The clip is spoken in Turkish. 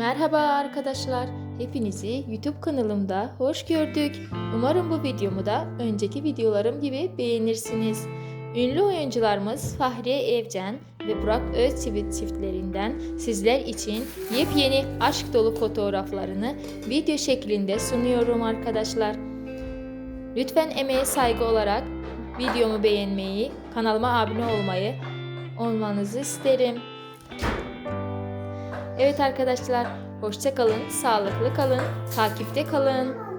Merhaba arkadaşlar. Hepinizi YouTube kanalımda hoş gördük. Umarım bu videomu da önceki videolarım gibi beğenirsiniz. Ünlü oyuncularımız Fahriye Evcen ve Burak Özçivit çiftlerinden sizler için yepyeni aşk dolu fotoğraflarını video şeklinde sunuyorum arkadaşlar. Lütfen emeğe saygı olarak videomu beğenmeyi, kanalıma abone olmayı olmanızı isterim. Evet arkadaşlar, hoşça kalın, sağlıklı kalın, takipte kalın.